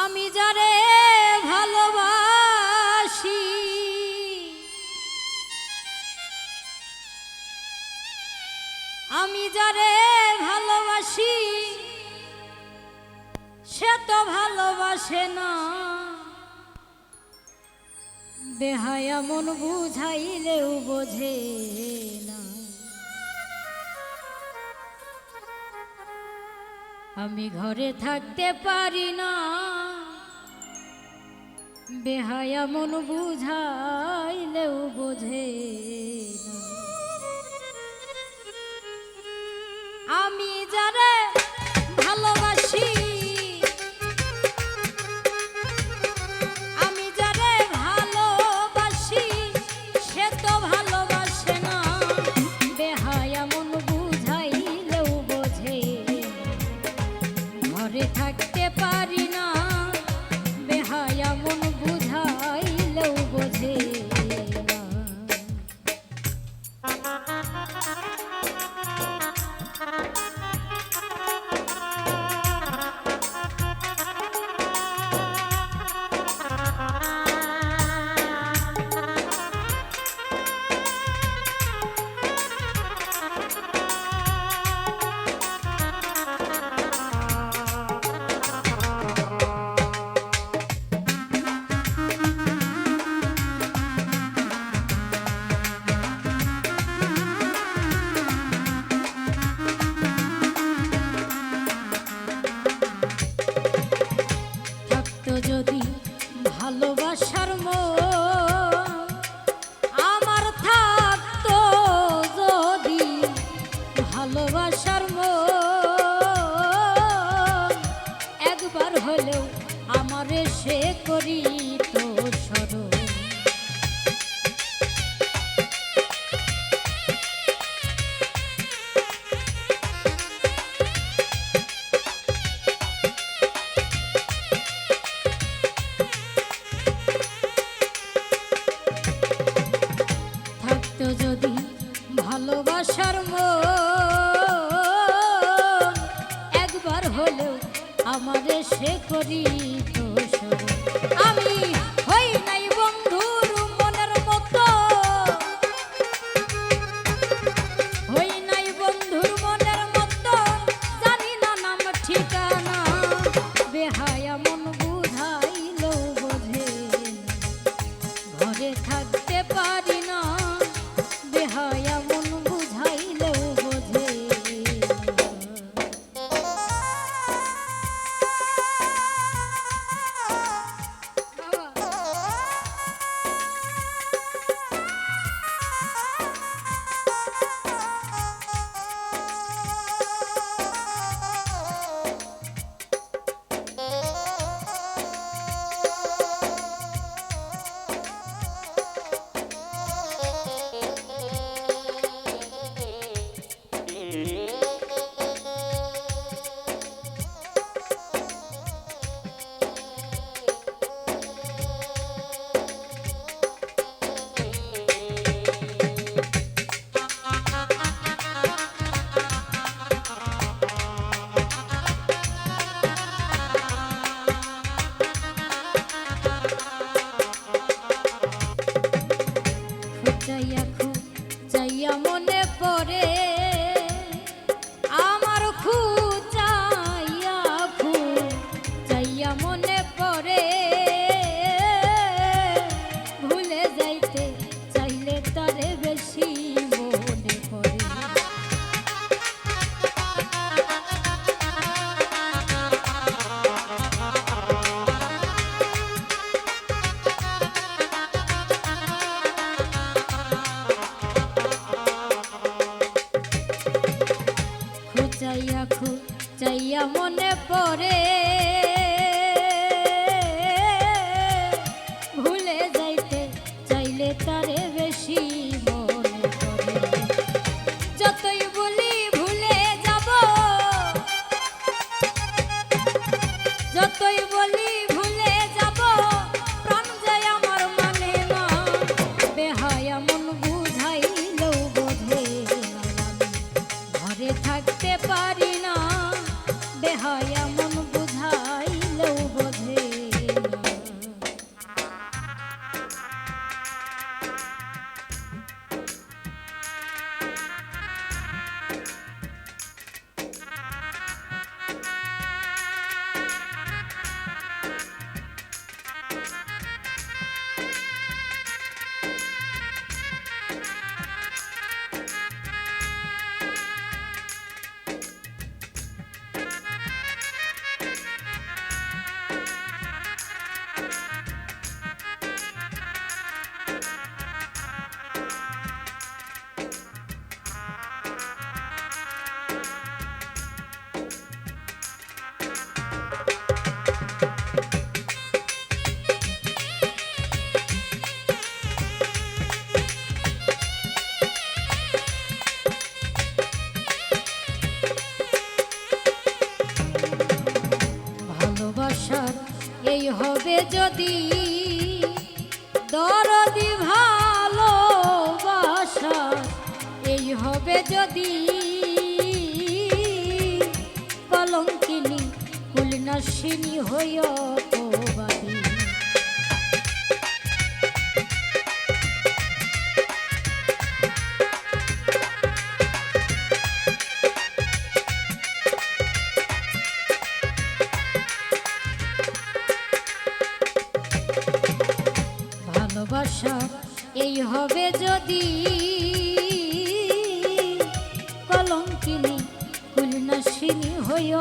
আমি যারে ভালোবাসি। আমি যারে ভালোবাসি, সে তো ভালোবাসে না। দেহায় মন বুঝাইলেও বোঝে না। আমি ঘরে থাকতে পারি না। বেহায়া মন বুঝাইলেও বোঝে আমি যারা ঘরে থাকতে পারি না। বেহায়া মন করি তো সরো থাকতো যদি ভালোবাসার মন একবার হলেও আমাদের সে করি chão. পরে yeah, mama. এই হবে যদি দরদি ভালোবাসা এই হবে যদি কলঙ্কিনী কুলনাশিনী হইয় ভালোবাসা এই হবে যদি কলঙ্কিনী কুলনাশিনী হইয়